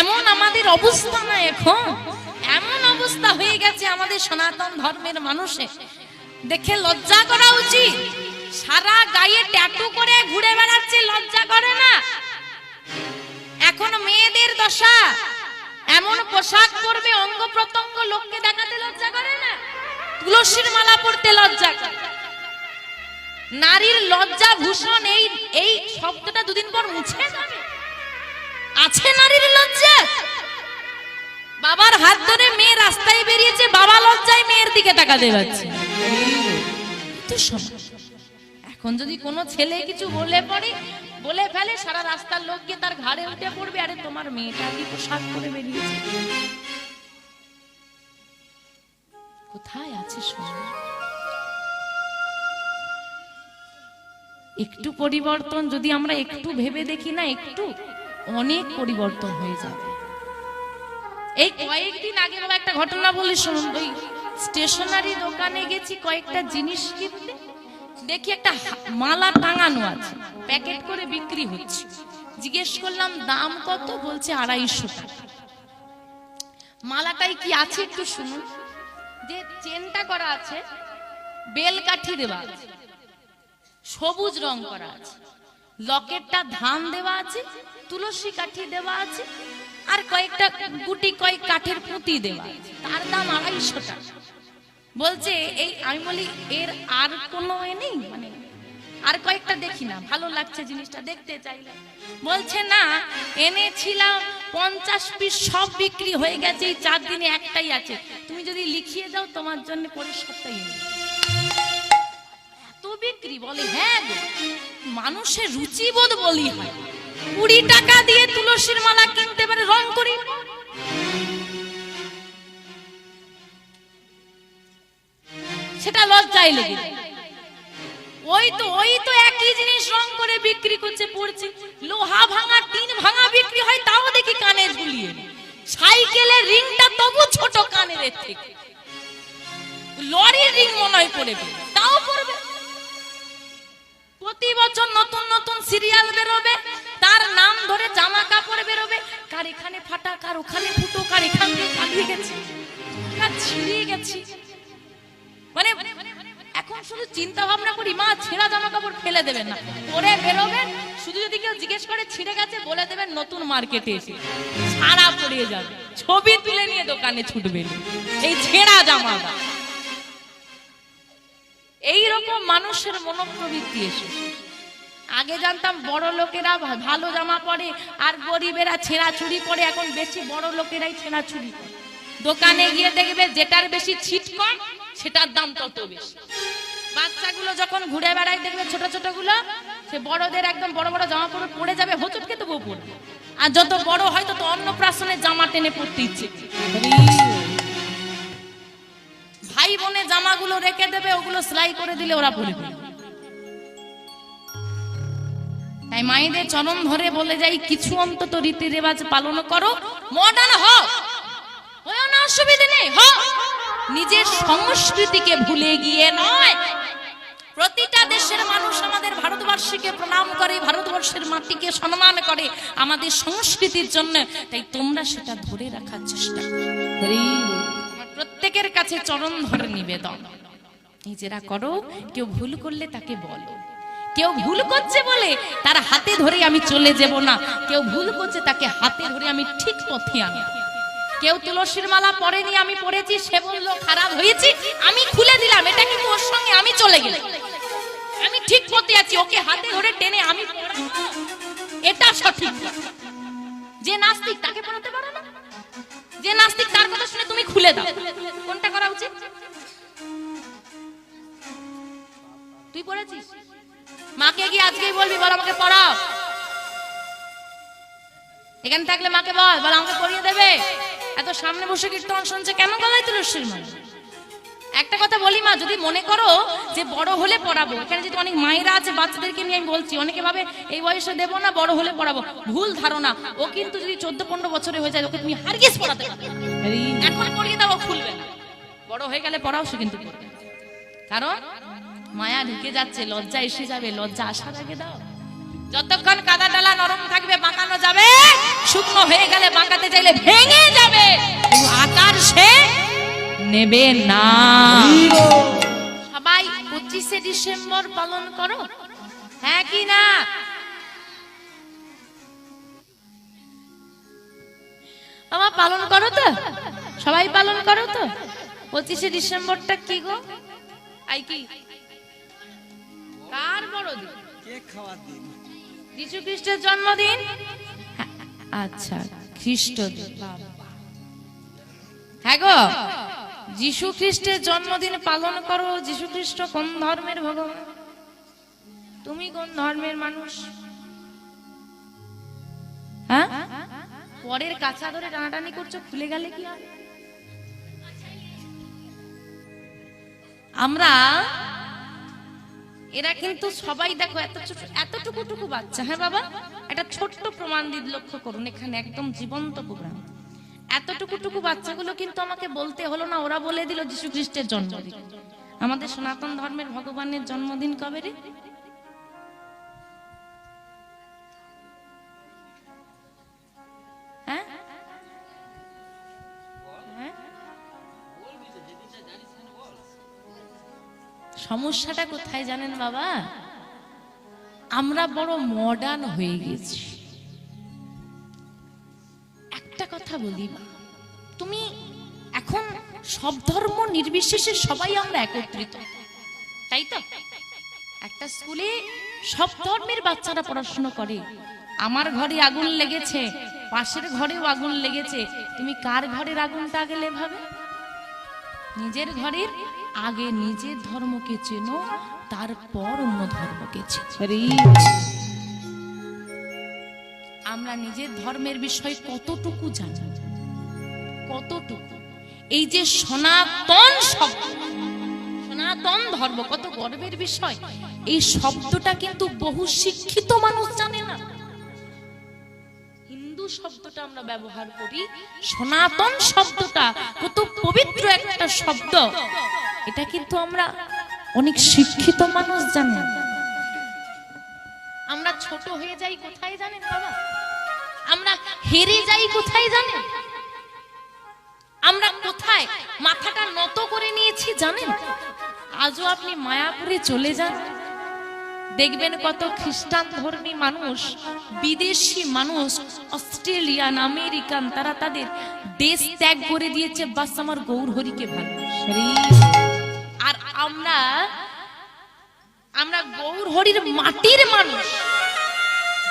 এমন আমাদের অবস্থা না এখন। এমন অবস্থা হয়ে গেছে আমাদের সনাতন ধর্মের মানুষের দেখে লজ্জা করা উচিত। সারা গায়ে ট্যাটু করে ঘুরে বেড়াচ্ছে, লজ্জা করে না। এখন মেয়েদের দশা। এমন পোশাক পরবে, অঙ্গ প্রত্যঙ্গ লোককে দেখাতে লজ্জা করে না। তুলসীর মালা পরতে লজ্জা করে। নারীর লজ্জা, ভূষণ, এই এই শব্দটা দুদিন পর মুছে যাবে। আছে নারীর লজ্জা? বাবার হাত ধরে মেয়ে রাস্তায় বেরিয়েছে, বাবা লজ্জায় মেয়ের দিকে তাকাতে পারছে এখন যদি কোনো ছেলে কিছু বলে পড়ে, বলে ফেলে, সারা রাস্তার লোক গিয়ে তার ঘাড়ে উঠে পড়বে, আরে তোমার মেয়েটা কি পোশাক করে বেরিয়েছে? কোথায় আছে একটু পরিবর্তন, যদি আমরা একটু ভেবে দেখি না, একটু অনেক পরিবর্তন হয়ে যাবে। এই কয়েকদিন আগে বাবা একটা ঘটনা বলি শুনুন, ওই স্টেশনারি দোকানে গেছি, কয়েকটা জিনিস কিনতে। দেখি একটা মালা টাঙানো আছে, প্যাকেট করে বিক্রি হচ্ছে। জিজ্ঞেস করলাম, দাম কত? বলছে আড়াইশো টাকা। মালাটাই কি আছে একটু শুনুন। যে চেনটা করা আছে বেল কাঠি দেওয়া আছে, সবুজ রং করা আছে। লকেটটা ধান দেওয়া আছে, তুলসী কাঠি দেওয়া আছে, আর কয়েকটা গুটি, কয়েক কাঠের পুঁতি দেওয়া তার দাম আড়াইশো টাকা। বলছে, এই আমি বলি, এর আর কোনো এ নেই? মানে আর কয়েকটা দেখি না, ভালো লাগছে জিনিসটা, দেখতে চাইলে। বলছে, না, এনেছিলাম, পঞ্চাশ পিস সব বিক্রি হয়ে গেছে, এই চার দিনে একটাই আছে। তুমি যদি লিখিয়ে দাও, তোমার জন্য পরে সবটাই এনে এত বিক্রি? বলে হ্যাঁ মানুষের রুচিবোধ বলি হয়। কুড়ি টাকা দিয়ে তুলসীর মালা কিনতে পারে, রং করি। সেটা লজ্জায় লেগে ওই তো ওই তো একই জিনিস রং করে বিক্রি করছে, পড়ছে। লোহা ভাঙা, টিন ভাঙা বিক্রি হয়, তাও দেখি কানে ঝুলিয়ে সাইকেলের রিংটা তবু ছোট কানের থেকে। লরির রিং মনে হয় পড়বে তাও পড়বে প্রতি বছর নতুন নতুন সিরিয়াল বেরোবে। তার নাম ধরে জামা কাপড় বেরোবে। কার এখানে ফাটা কার ওখানে ফুটো কার এখান দিয়ে কাটিয়ে গেছে। কার ছিঁড়িয়ে গেছে। মানে এখন শুধু চিন্তা ভাবনা করি, মা ছেঁড়া জামা কাপড় ফেলে দেবেন না। পরে বেরোবেন, শুধু যদি কেউ জিজ্ঞেস করে, ছিঁড়ে গেছে? বলে দেবেন, নতুন মার্কেটে এসে। ছাড়া পড়িয়ে যাবে। ছবি তুলে নিয়ে দোকানে ছুটবেন। এই ছেঁড়া জামা। এই মানুষের মনোপ্রবৃত্তি এসেছে আগে জানতাম বড় লোকেরা ভালো জামা পরে আর গরিবেরা ছেঁড়া চুরি পরে, এখন বেশি বড় লোকেরাই ছেঁড়া চুরি পরে। দোকানে গিয়ে দেখবে যেটার বেশি ছিট কম, সেটার দাম তত বেশি। বাচ্চাগুলো যখন ঘুরে বেড়ায়, দেখবে ছোট ছোটগুলো সে বড়দের একদম বড় বড় জামা পরে পড়ে যাবে হোঁচটকে তবু পড়বে। আর যত বড় হয়, তত অন্নপ্রাশনের জামা টেনে পড়তে ইচ্ছে বোনের জামাগুলো রেখে দেবে, ওগুলো সেলাই করে দিলে ওরা পরে তাই মায়েদের চরণ ধরে বলে যাই, কিছু অন্তত রীতি রেওয়াজ পালন করো। মডার্ন হও। না, অসুবিধে নেই, হও। নিজের সংস্কৃতিকে ভুলে গিয়ে নয়। প্রতিটা দেশের মানুষ আমাদের ভারতবর্ষকে প্রণাম করে, ভারতবর্ষের মাটিকে সম্মান করে আমাদের সংস্কৃতির জন্য। তাই তোমরা সেটা ধরে রাখার চেষ্টা করো। প্রত্যেকের কাছে চরণ ধরে নিবেদন। নিজেরা করো, কেউ ভুল করলে তাকে বলো। কেউ ভুল করছে বলে তার হাতে ধরে আমি চলে যাব না। কেউ ভুল করছে তাকে হাতে ধরে আমি ঠিক পথে আনি কেউ তুলসীর মালা পরেনি, আমি পড়েছি সে বলল, খারাপ হয়েছে, আমি খুলে দিলাম, এটা কিন্তু ওর সঙ্গে আমি চলে গেলাম। আমি ঠিক পথে আছি, ওকে হাতে ধরে টেনে আমি এটা সঠিক যে নাস্তিক তাকে পড়াতে পারো না? যে নাস্তিক তার কথা শুনে তুমি খুলে দাও। কোনটা করা উচিত? তুই পড়েছিস? মাকে গিয়ে আজকেই বলবি, বল আমাকে পড়াও। এখানে থাকলে মাকে বল বল আমাকে পড়িয়ে দেবে। এত সামনে বসে কীর্তন শুনছে কেন গলায় তুলসীর মানে একটা কথা বলি মা, যদি মনে করো যে বড় হলে পড়াবো, এখানে যদি অনেক মায়েরা আছে, বাচ্চাদেরকে নিয়ে আমি বলছি, অনেকে ভাবে এই বয়সে দেবো না, বড় হলে পড়াবো। ভুল ধারণা, ও কিন্তু যদি চোদ্দ পনেরো বছরে হয়ে যায়, ওকে তুমি হারগিস পড়াতে এখন পড়িয়ে দাও খুলবে না। বড় হয়ে গেলে পড়াও, সে কিন্তু কারণ মায়া ঢুকে যাচ্ছে, লজ্জা এসে যাবে, লজ্জা আসার আগে দাও। যতক্ষণ কাদা ডালা নরম থাকবে, বাঁকানো যাবে, শুকনো হয়ে গেলে বাঁকাতে চাইলে ভেঙে যাবে। আকার সে নেবে না। সবাই পঁচিশে ডিসেম্বর পালন করো। হ্যাঁ কি না? আমার পালন করো তো। সবাই পালন করো তো। পঁচিশে ডিসেম্বরটা কি গো? আই কি? কার বড়দিন? কেক খাওয়ার দিন। যিশু খ্রিস্টের জন্মদিন? আচ্ছা খ্রিস্ট হ্যাঁ গো। যিশু খ্রিস্টের জন্মদিন পালন করো। যিশু খ্রিস্ট কোন ধর্মের ভগবান? তুমি কোন ধর্মের মানুষ? হ্যাঁ? পরের কাছা ধরে টানাটানি করছ, খুলে গেলে কি? আমরা, এরা কিন্তু সবাই দেখো, এত ছোট, এতটুকু টুকু বাচ্চা। হ্যাঁ বাবা? একটা ছোট্ট প্রমাণ দিদ লক্ষ্য করুন, এখানে একদম জীবন্ত প্রোগ্রাম। এতটুকু টুকু বাচ্চাগুলো কিন্তু আমাকে বলতে হলো না, ওরা বলে দিল যীশু খ্রিস্টের জন্মদিন। আমাদের সনাতন ধর্মের ভগবানের জন্মদিন কবে রে? হ্যাঁ? হ্যাঁ? সমস্যাটা কোথায় জানেন বাবা? আমরা বড় মডার্ন হয়ে গেছি। কথা বলি তুমি এখন সব ধর্ম নির্বিশেষে সবাই আমরা একত্রিত। তাই তো? একটা স্কুলে সব ধর্মের বাচ্চারা পড়াশোনা করে। আমার ঘরে আগুন লেগেছে, পাশের ঘরেও আগুন লেগেছে। তুমি কার ঘরের আগুনটা আগে লেভাবে? নিজের ঘরের আগে নিজের ধর্মকে চেনো, তারপর অন্য ধর্মকে চেনো। আমরা নিজের ধর্মের বিষয় কতটুকু জানি? কতটুকু? এই যে সনাতন শব্দ, সনাতন ধর্ম, কত গর্বের বিষয়। এই শব্দটা কিন্তু বহু শিক্ষিত মানুষ জানে না। হিন্দু শব্দটা আমরা ব্যবহার করি, সনাতন শব্দটা, কত পবিত্র একটা শব্দ। এটা কিন্তু আমরা অনেক শিক্ষিত মানুষ জানি। আমরা ছোট হয়ে যাই, কোথায় জানেন বাবা? আমরা হেরে যাই কোথায় জানেন? আমরা কোথায় মাথাটা নত করে নিয়েছি জানেন? আজও আপনি মায়াপুরে চলে যান। দেখবেন কত খ্রিস্টান ধর্মী মানুষ, বিদেশি মানুষ, অস্ট্রেলিয়ান, আমেরিকান, তারা তাদের দেশ ত্যাগ করে দিয়েছে, বাস আমার গৌর হরিকে আর আমরা আমরা গৌর হরির মাটির মানুষ।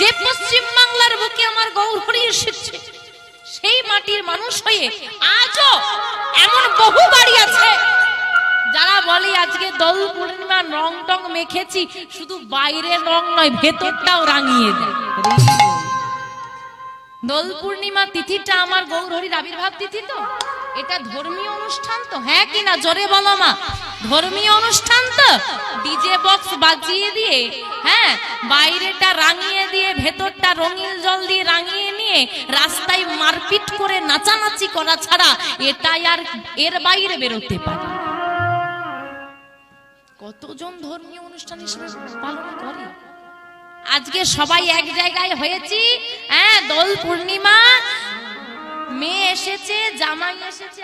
যে পশ্চিম বাংলার বুকে আমার গৌর হরি এসেছে, সেই মাটির মানুষ হয়ে আজও এমন বহু বাড়ি আছে যারা বলে, আজকে দোল পূর্ণিমা রং টং মেখেছি, শুধু বাইরের রং নয়, ভেতরটাও রাঙিয়ে দেয়। দোল পূর্ণিমা তিথিটা আমার গৌরহরির আবির্ভাব তিথি তো? এটা ধর্মীয় অনুষ্ঠান তো হ্যাঁ কিনা জোরে বলো মা। ধর্মীয় অনুষ্ঠান তো। ডিজে বক্স বাজিয়ে দিয়ে হ্যাঁ বাইরেটা রাঙিয়ে দিয়ে, ভেতরটা রঙিন জল দিয়ে রাঙিয়ে নিয়ে রাস্তায় মারপিট করে নাচানাচি করা ছাড়া এটাই আর এর বাইরে বেরোতে পারে কতজন ধর্মীয় অনুষ্ঠান হিসেবে পালন করে? আজকে সবাই এক জায়গায় হয়েছি হ্যাঁ দোল পূর্ণিমা, মেয়ে এসেছে, জামাই এসেছে?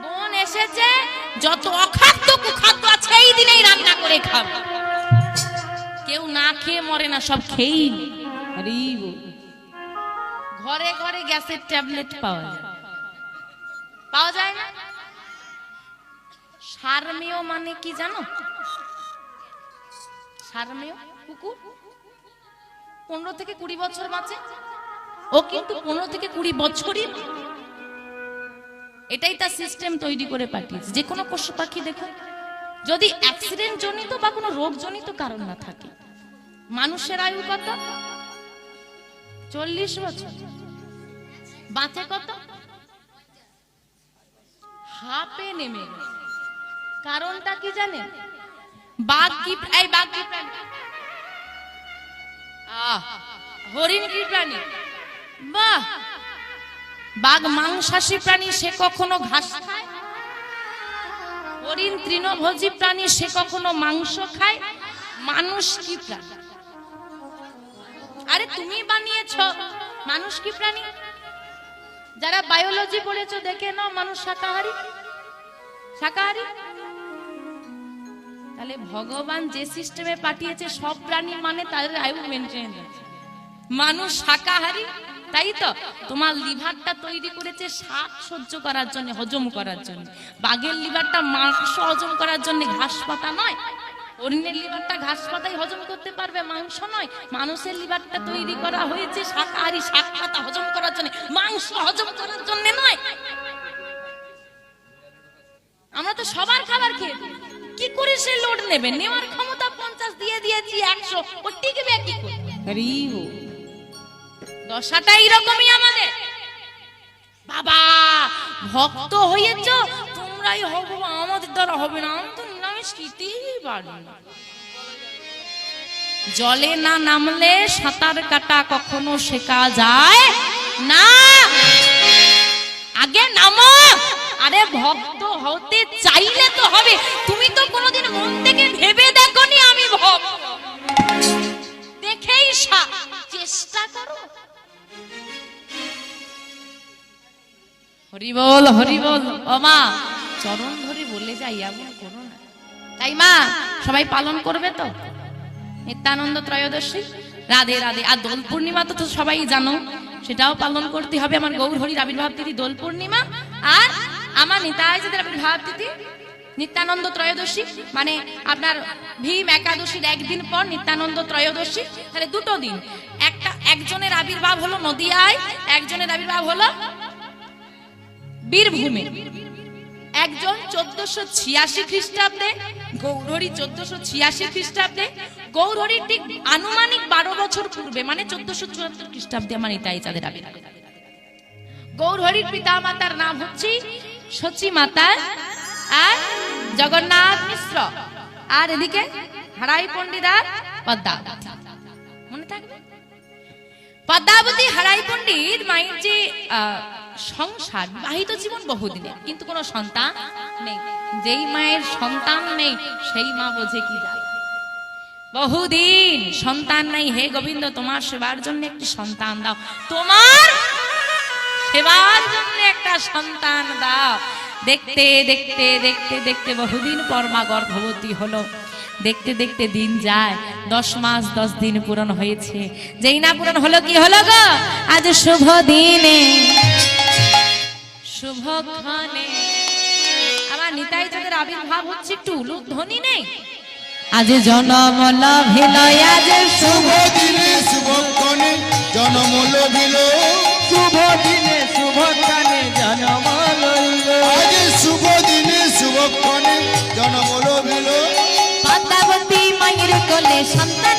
বোন এসেছে, যত অখাদ্য কুখাদ্য আছে, এই দিনেই রান্না করে খাবে। কেউ না খেয়ে মরে না, সব খেয়েই। ঘরে ঘরে গ্যাসের ট্যাবলেট পাওয়া যায়। পাওয়া যায় না? সারমেয় মানে কি জানো? সারমেয়? কুকুর? পনেরো থেকে কুড়ি বছর বাঁচে। ও কিন্তু পনেরো থেকে কুড়ি বছরই এটাই তার সিস্টেম তৈরি করে পাঠিয়েছে। যে কোনো পশু পাখি দেখো যদি অ্যাক্সিডেন্ট জনিত বা কোনো রোগ জনিত কারণ না থাকে, মানুষের আয়ু কত? চল্লিশ বছর। বাঁচে কত? হাফে নেমে কারণটা কি জানেন? বাঘ কি এই বাঘ কি প্রাণী? হরিণ কি প্রাণী? বাহ! বাঘ মাংসাশী প্রাণী সে কখনো ঘাস খায়? হরিণ তৃণভোজী প্রাণী সে কখনো মাংস খায়? মানুষ কি প্রাণী? আরে তুমি বানিয়েছ, মানুষ কি প্রাণী? যারা বায়োলজি পড়েছো, দেখে নাও মানুষ শাকাহারী। শাকাহারী? তাহলে ভগবান যে সিস্টেমে পাঠিয়েছে, সব প্রাণী মানে তাদের আয়ু মেনটেন মানুষ শাকাহারি? তাই তো? তোমার লিভারটা তৈরি করেছে শাক সহ্য করার জন্য, হজম করার জন্য। বাঘের লিভারটা মাংস হজম করার জন্য ঘাস পাতা নয়। অন্যের লিভারটা ঘাস পাতাই হজম করতে পারবে, মাংস নয়। মানুষের লিভারটা তৈরি করা হয়েছে শাকাহারি শাক পাতা হজম করার জন্য, মাংস হজম করার জন্য নয়। আমরা তো সবার খাবার খেয়ে। কি করে সে লোড নেবে? নেওয়ার ক্ষমতা পঞ্চাশ দিয়ে দিয়েছি একশো, ও টিকবে কি করে? দশাটা এইরকমই আমাদের। বাবা, ভক্ত হয়েছ, তোমরাই হব আমাদের দ্বারা হবে না, আমি তো নিরামিষ খেতেই পারি না। জলে না নামলে সাঁতার কাটা কখনো শেখা যায় না। আগে নামো, আরে ভক্ত হতে চাইলে তো হবে। তুমি তো কোনোদিন মন থেকে ভেবে দেখোনি আমি ভক্ত। দেখেই চেষ্টা করো। হরি বল হরি বল ও মা, চরণ ধরে বলে যাই এমন করো না। তাই মা, সবাই পালন করবে তো? নিত্যানন্দ ত্রয়োদশী, রাধে রাধে। আর দোল পূর্ণিমা তো সবাই জানো, সেটাও পালন করতে হবে আমার গৌর হরির আবির্ভাব তিথি, দোল পূর্ণিমা। আর আমার নিতাই যাদের আবির্ভাব তিথি, নিত্যানন্দ ত্রয়োদশী। মানে আপনার ভীম একাদশীর একদিন পর নিত্যানন্দ ত্রয়োদশী, তাহলে দুটো দিন। একটা, একজনের আবির্ভাব হলো নদিয়ায়, একজনের আবির্ভাব হলো বীরভূমে। একজন চোদ্দশো ছিয়াশি খ্রিস্টাব্দে গৌরহরি চোদ্দশো ছিয়াশি খ্রিস্টাব্দে গৌরহরি ঠিক আনুমানিক বারো বছর পূর্বে মানে চোদ্দশো চুয়াত্তর খ্রিস্টাব্দে আমার নিতাই চাঁদের আবির্ভাব। গৌরহরির পিতা মাতার নাম হচ্ছে সচি মাতা আর জগন্নাথ মিশ্র। আর এদিকে হারাই পণ্ডিতার পদ্মা মনে থাকবে? পদ্মাবতী হারাই পণ্ডিত মায়ের আহ, সংসার বিবাহিত জীবন বহুদিনের কিন্তু কোনো সন্তান নেই। যেই মায়ের সন্তান নেই, সেই মা বোঝে কি যায়? বহুদিন সন্তান নাই, হে গোবিন্দ, তোমার সেবার জন্য একটি সন্তান দাও। তোমার সেবার জন্য একটা সন্তান দাও। দেখতে দেখতে দেখতে দেখতে বহুদিন পর মা গর্ভবতী হলো। দেখতে দেখতে দিন যায়, দশ মাস, দশ দিন পূরণ হয়েছে। যেই না পূরণ হলো, কি হলো গো? আজ শুভ দিনে শুভক্ষণে। আমার নিতাই যাদের আবির্ভাব হচ্ছে একটু উলুধ্বনি নেই। আজ জনম লভিল আজ শুভ দিনে শুভক্ষণে। জনম লভিল শুভ দিনে শুভ কানে জনম লইল আজ শুভ দিনে শুভক্ষণে জনম লভিল পদ্মাবতী মায়ের কোলে সন্তান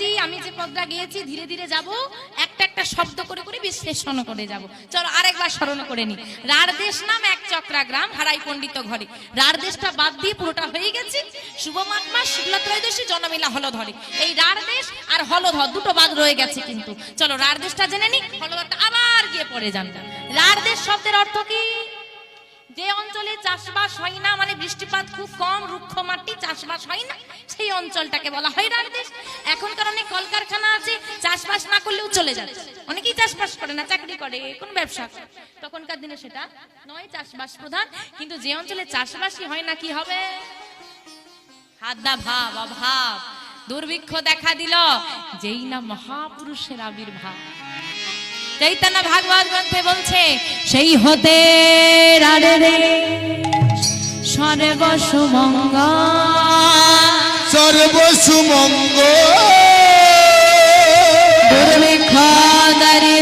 বলেছি আমি যে পদটা গিয়েছি, ধীরে ধীরে যাব, একটা একটা শব্দ করে করে বিশ্লেষণ করে যাব। চলো আরেকবার স্মরণ করে নি। রার দেশ নাম এক চক্রা গ্রাম হারাই পণ্ডিত ঘরে। রার দেশটা বাদ দিয়ে পুরোটা হয়ে গেছে। শুভ মাঘ মাস ত্রয়োদশী জনমিলা হলো ধরে এই রার দেশ আর হলধর দুটো বাদ রয়ে গেছে কিন্তু। চলো রার দেশটা জেনে নি, হলধরটা আবার গিয়ে পড়ে যান রার দেশ শব্দের অর্থ কি? যে অঞ্চলে চাষবাস হয় না মানে বৃষ্টিপাত খুব কম, রুক্ষ মাটি চাষবাস হয় না, সেই অঞ্চলটাকে বলা হয় রার দেশ এখনকার অনেক কলকারখানা আছে, চাষবাস না করলেও চলে যাচ্ছে। অনেকেই চাষবাস করে না, চাকরি করে, কোন ব্যবসা তখনকার দিনে সেটা নয়, চাষবাস প্রধান। কিন্তু যে অঞ্চলে চাষবাসই হয় না, কি হবে? খাদ্যা ভাব অভাব, দুর্ভিক্ষ দেখা দিল, যেই না মহাপুরুষের আবির্ভাব। চৈতন্য ভাগবত গ্রন্থে বলছে সেই হতে সর্বসুমঙ্গ সর্বসুমঙ্গ দুর্ভিক্ষ দাঁড়িয়ে